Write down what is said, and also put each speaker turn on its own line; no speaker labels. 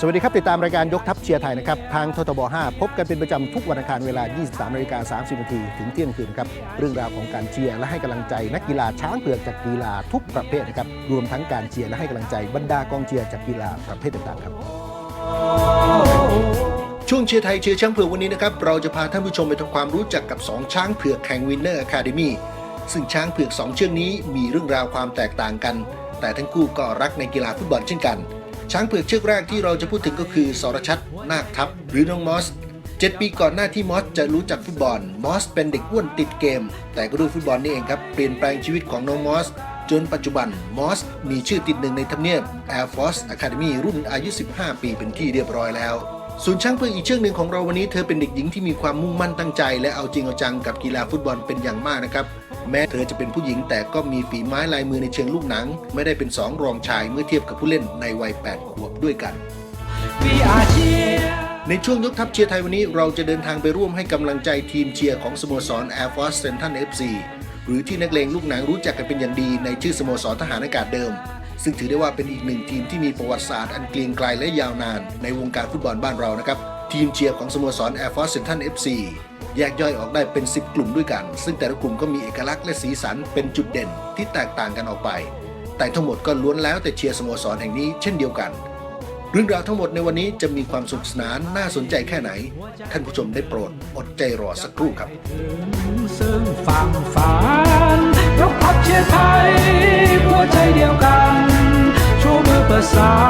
สวัสดีครับ ติดตามรายการยกทัพเชียร์ไทยนะครับ ทางททบ 5 พบกันเป็นประจำทุกวันอังคารเวลา 23นาฬิกา30นาทีถึงเที่ยงคืนครับ เรื่องราวของการเชียร์และให้กำลังใจ นักกีฬาช้างเผือกจากกีฬาทุกประเภทนะครับ รวมทั้งการเชียร์และให้กำลังใจบรรดากองเชียร์จากกีฬาประเภทต่างๆครับ ช่วงเชียร์ไทยเชียร์ช้างเผือกวันนี้นะครับ เราจะพาท่านผู้ชมไปทำความรู้จักกับ 2 ช้างเผือกแข่งวินเนอร์อะคาเดมีซึ่งช้างเผือก 2 เชือกนี้มีเรื่องราวความแตกต่างกัน แต่ทั้งคู่ก็รักในกีฬาฟุตบอลเช่นกัน ช้างเผือกเชือกแรกที่เราจะพูดถึงก็คือสรชัดนาคทับหรือน้องมอส7 ปีก่อนหน้าที่มอสจะรู้จักฟุตบอล มอสเป็นเด็กอ้วนติดเกม แต่ก็ด้วยฟุตบอลนี่เองครับ เปลี่ยนแปลงชีวิตของน้องมอส จนปัจจุบันมอสมีชื่อติดหนึ่งในทำเนียบ Air Force Academy รุ่นอายุ 15 ปีเป็นที่เรียบร้อยแล้ว ส่วนช้างเผืออีกเชือกหนึ่งของเราวันนี้เธอเป็นเด็กหญิงที่มีความมุ่งมั่นตั้งใจ และเอาจริงเอาจังกับกีฬาฟุตบอลเป็นอย่างมากนะครับ แม้เธอจะเป็นผู้หญิงแต่ก็มีฝีไม้ลายมือในเชิงลูกหนัง ไม่ได้เป็นสองรองชายเมื่อเทียบกับผู้เล่นในวัย 8 ขวบด้วยกัน ในช่วงยกทัพเชียร์ไทยวันนี้เราจะเดินทางไปร่วมให้กำลังใจทีมเชียร์ของสโมสร Air Force Central FC หรือที่นักเลงลูกหนังรู้จักกันเป็นอย่างดีในชื่อสโมสรทหารอากาศเดิม ซึ่งถือได้ว่าเป็นอีกหนึ่งทีมที่มีประวัติศาสตร์อันเกรียงไกรและยาวนานในวงการฟุตบอลบ้านเรานะครับ ทีมเชียร์ของสโมสร Air Force Central FC แยกย่อยออกได้เป็น 10 กลุ่มด้วยกัน ซึ่งแต่ละกลุ่มก็มีเอกลักษณ์และสีสันเป็นจุดเด่นที่แตกต่างกันออกไป แต่ทั้งหมดก็ล้วนแล้วแต่เชียร์สโมสรแห่งนี้เช่นเดียวกัน เรื่องราวทั้งหมดในวันนี้จะมีความสนุกสนานน่าสนใจแค่ไหน ท่านผู้ชมได้โปรดอดใจรอสักครู่ครับ
ซึ่งฝั่ง side.